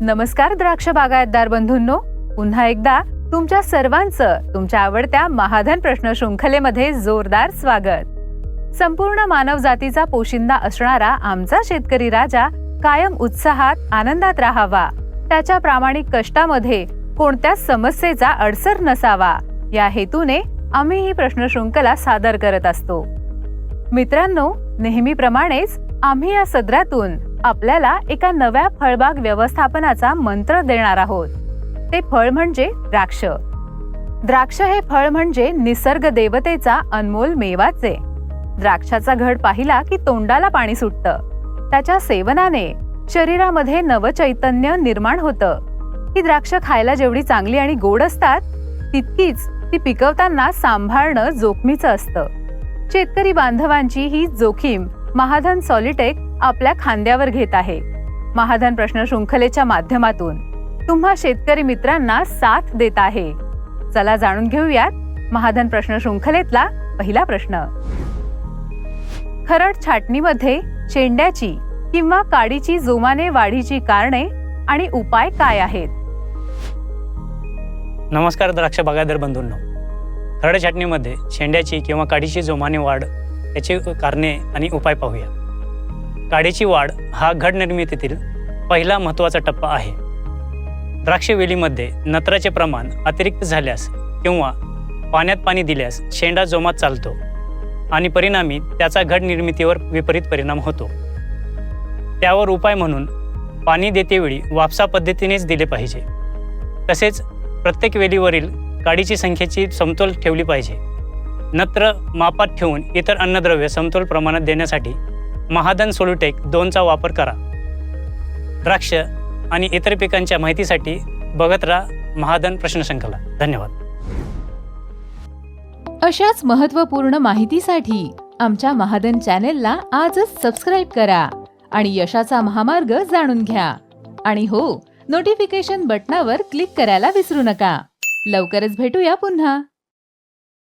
नमस्कार द्राक्ष बागायतदार बंधूंनो. पुन्हा एकदा तुमच्या सर्वांचं तुमच्या आवडत्या महाधन प्रश्न शृंखलेमध्ये जोरदार स्वागत. संपूर्ण मानव जातीचा पोशिंदा असणारा आमचा शेतकरी राजा कायम उत्साहात आनंदात राहावा. त्याच्या प्रामाणिक कष्टामध्ये कोणत्याच समस्येचा अडसर नसावा या हेतूने आम्ही ही प्रश्न शृंखला सादर करत असतो. मित्रांनो नेहमीप्रमाणेच आम्ही या सदरातून आपल्याला एका नव्या फळबाग व्यवस्थापनाचा मंत्र देणार आहोत. ते फळ म्हणजे द्राक्ष. द्राक्ष हे फळ म्हणजे निसर्ग देवतेचा अनमोल मेवाचे. द्राक्षाचा घड पाहिला की तोंडाला पाणी सुटतं. त्याच्या सेवनाने शरीरामध्ये नवचैतन्य निर्माण होतं. ही द्राक्ष खायला जेवढी चांगली आणि गोड असतात तितकीच ती पिकवताना सांभाळणं जोखमीचं असतं. शेतकरी बांधवांची ही जोखीम महाधन सॉलिटेक आपल्या खांद्यावर घेत आहे. महाधन प्रश्न शृंखलेच्या माध्यमातून. तुम्हा शेतकरी मित्रांना साथ देत आहे. चला जाणून घेऊयात महाधन प्रश्न शृंखलेतला पहिला प्रश्न. खरड छाटणीमध्ये शेंड्याची किंवा काडीची जोमाने वाढीची कारणे आणि उपाय काय आहेत? नमस्कार द्राक्ष बागायतदार बंधूंनो. खरड छाटणीमध्ये शेंड्याची किंवा काडीची जोमाने वाढ याची कारणे आणि उपाय पाहूया. काडीची वाढ हा घड निर्मितीतील पहिला महत्त्वाचा टप्पा आहे. द्राक्ष वेलीमध्ये नत्राचे प्रमाण अतिरिक्त झाल्यास किंवा पाण्यात पाणी दिल्यास शेंडा जोमात चालतो आणि परिणामी त्याचा घड निर्मितीवर विपरीत परिणाम होतो. त्यावर उपाय म्हणून पाणी देतेवेळी वापसा पद्धतीनेच दिले पाहिजे. तसेच प्रत्येक वेलीवरील काडीची संख्येची समतोल ठेवली पाहिजे. नत्र मापात ठेवून इतर अन्नद्रव्य समतोल प्रमाणात देण्यासाठी महादन सोलुटेक दोनचा वापर करा. द्राक्ष आणि इतर पिकांच्या माहितीसाठी बघत राहा महादन प्रश्नशंखला धन्यवाद. अशाच महत्त्वपूर्ण माहितीसाठी आमच्या महादन चॅनेलला आजच सबस्क्राईब करा आणि यशाचा महामार्ग जाणून घ्या. आणि हो नोटिफिकेशन बटनावर क्लिक करायला विसरू नका. लवकरच भेटूया पुन्हा.